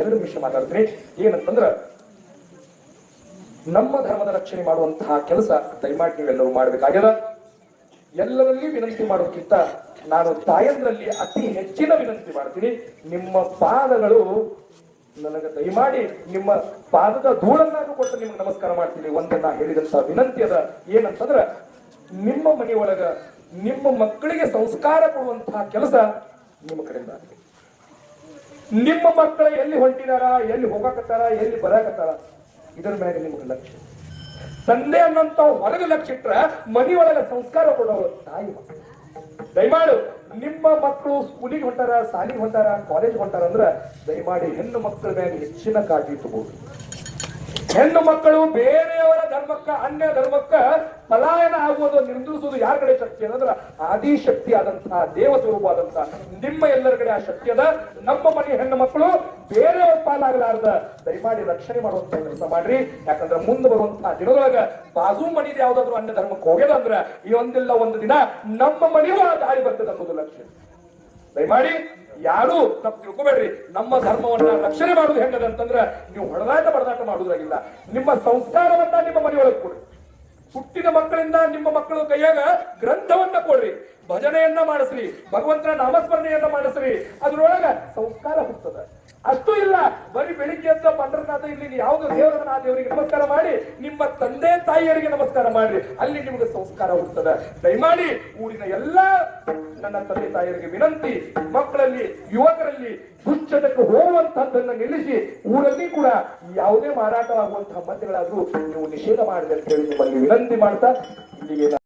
ಎರಡು ನಿಮಿಷ ಮಾತಾಡ್ತೀನಿ. ಏನಂತಂದ್ರ, ನಮ್ಮ ಧರ್ಮದ ರಕ್ಷಣೆ ಮಾಡುವಂತಹ ಕೆಲಸ ದಯಮಾಡಿ ನೀವೆಲ್ಲರೂ ಮಾಡಬೇಕಾಗ್ಯದ. ಎಲ್ಲರಲ್ಲಿ ವಿನಂತಿ ಮಾಡೋದಕ್ಕಿಂತ ನಾನು ತಾಯಂದ್ರಲ್ಲಿ ಅತಿ ಹೆಚ್ಚಿನ ವಿನಂತಿ ಮಾಡ್ತೀನಿ. ನಿಮ್ಮ ಪಾದಗಳು ನನಗೆ ದಯಮಾಡಿ ನಿಮ್ಮ ಪಾದದ ಧೂಳನ್ನಾದ್ರೂ ಕೊಟ್ಟು ನಿಮ್ಗೆ ನಮಸ್ಕಾರ ಮಾಡ್ತೀನಿ. ಒಂದನ್ನ ಹೇಳಿದಂತ ವಿನಂತಿ ಅದ. ಏನಂತಂದ್ರ, ನಿಮ್ಮ ಮನೆಯೊಳಗ ನಿಮ್ಮ ಮಕ್ಕಳಿಗೆ ಸಂಸ್ಕಾರ ಕೊಡುವಂತಹ ಕೆಲಸ ನಿಮ್ಮ ಕಡೆಯಿಂದ ಆಗ್ಬೇಕು. ನಿಮ್ಮ ಮಕ್ಕಳ ಎಲ್ಲಿ ಹೊಂಟಿದಾರ, ಎಲ್ಲಿ ಹೋಗಕತ್ತಾರ, ಎಲ್ಲಿ ಬರಾಕತ್ತಾರ? ಇದರ ಮೇಲೆ ನಿಮ್ಗೆ ಲಕ್ಷ್ಯ ತಂದೆ ಅನ್ನಂತ ಹೊರಗೆ ಲಕ್ಷ್ಯ ಇಟ್ರ ಮನೆಯೊಳಗೆ ಸಂಸ್ಕಾರ ಕೊಡೋರು ತಾಯಿ ದಯಮಾಡು, ನಿಮ್ಮ ಮಕ್ಕಳು ಸ್ಕೂಲಿಗೆ ಹೊಂಟಾರ, ಶಾಲೆಗೆ ಹೊಂಟಾರ ಕಾಲೇಜ್ ಹೊಂಟಾರ ಅಂದ್ರೆ ದಯಮಾಡಿ ಹೆಣ್ಣು ಮಕ್ಕಳ ಮೇಲೆ ಹೆಚ್ಚಿನ ಕಾಳಜಿ ತಗೋದು ಹೆಣ್ಣು ಮಕ್ಕಳು ಬೇರೆಯವರ ಧರ್ಮಕ್ಕ, ಅನ್ಯ ಧರ್ಮಕ್ಕ ಪಲಾಯನ ಆಗುವುದು ನಿರ್ಧರಿಸುವುದು ಯಾರ ಕಡೆ ಶಕ್ತಿ ಅನ್ನೋದ್ರ ಆದಿಶಕ್ತಿ ಆದಂತಹ ದೇವ ಸ್ವರೂಪ ಆದಂತಹ ನಿಮ್ಮ ಎಲ್ಲರ ಕಡೆ ಆ ಶಕ್ತಿ ಅದ. ನಮ್ಮ ಮನೆ ಹೆಣ್ಣು ಮಕ್ಕಳು ಬೇರೆಯವ್ರ ಪಾಲಾಗಲಾರ್ದ. ದಯಮಾಡಿ ರಕ್ಷಣೆ ಮಾಡುವಂತ ಕೆಲಸ ಮಾಡ್ರಿ. ಯಾಕಂದ್ರೆ ಮುಂದೆ ಬರುವಂತಹ ದಿನದೊಳಗ ಬಾಜು ಮನೆಯ ಯಾವ್ದಾದ್ರು ಅನ್ಯ ಧರ್ಮಕ್ಕೆ ಹೋಗ್ಯದ ಅಂದ್ರೆ ಈ ಒಂದಿಲ್ಲ ಒಂದು ದಿನ ನಮ್ಮ ಮನೆಯೂ ಆ ದಾರಿ ಬರ್ತದೆ ಅನ್ನೋದು ಲಕ್ಷ್ಯ. ದಯಮಾಡಿ ಯಾರು ತಪ್ಪು ತಿಳ್ಕೊಬೇಡ್ರಿ. ನಮ್ಮ ಧರ್ಮವನ್ನ ರಕ್ಷಣೆ ಮಾಡುದು ಹೆಂಗದ ಅಂತಂದ್ರೆ ನೀವು ಹೊಡೆದಾಟ ಬಡದಾಟ ಮಾಡುವುದಾಗಿಲ್ಲ. ನಿಮ್ಮ ಸಂಸ್ಕಾರವನ್ನ ನಿಮ್ಮ ಮನೆಯೊಳಗೆ ಕೊಡ್ರಿ. ಹುಟ್ಟಿದ ಮಕ್ಕಳಿಂದ ನಿಮ್ಮ ಮಕ್ಕಳು ಕೈಯಾಗ ಗ್ರಂಥವನ್ನ ಕೊಡ್ರಿ. ಭಜನೆಯನ್ನ ಮಾಡಿಸ್ರಿ. ಭಗವಂತನ ನಾಮಸ್ಮರಣೆಯನ್ನ ಮಾಡಿಸ್ರಿ. ಅದ್ರೊಳಗ ಸಂಸ್ಕಾರ ಹುಟ್ಟದ ಅಷ್ಟು ಇಲ್ಲ. ಬರೀ ಬೆಳಿಗ್ಗೆ ಎದ್ದ ಪಂಡ್ರನಾಥ ಇಲ್ಲಿ ಯಾವ್ದು ದೇವರನ್ನ ದೇವರಿಗೆ ನಮಸ್ಕಾರ ಮಾಡಿ, ನಿಮ್ಮ ತಂದೆ ತಾಯಿಯರಿಗೆ ನಮಸ್ಕಾರ ಮಾಡ್ರಿ. ಅಲ್ಲಿ ನಿಮಗೆ ಸಂಸ್ಕಾರ ಹುಟ್ಟದ ದಯಮಾಡಿ ಊರಿನ ಎಲ್ಲಾ ನನ್ನ ತಂದೆ ತಾಯಿಯರಿಗೆ ವಿನಂತಿ, ಮಕ್ಕಳಲ್ಲಿ, ಯುವಕರಲ್ಲಿ ದುಶ್ಚಟಕ್ಕೆ ಹೋಗುವಂತಹದ್ದನ್ನ ನಿಲ್ಲಿಸಿ, ಊರಲ್ಲಿ ಕೂಡ ಯಾವುದೇ ಮಾರಾಟವಾಗುವಂತಹ ಮದ್ಯಗಳಾದ್ರೂ ನೀವು ನಿಷೇಧ ಮಾಡಿದೆ ಅಂತ ಹೇಳಿ ನಿಮ್ಮಲ್ಲಿ ವಿನಂತಿ ಮಾಡ್ತಾ ಇಲ್ಲಿಗೆ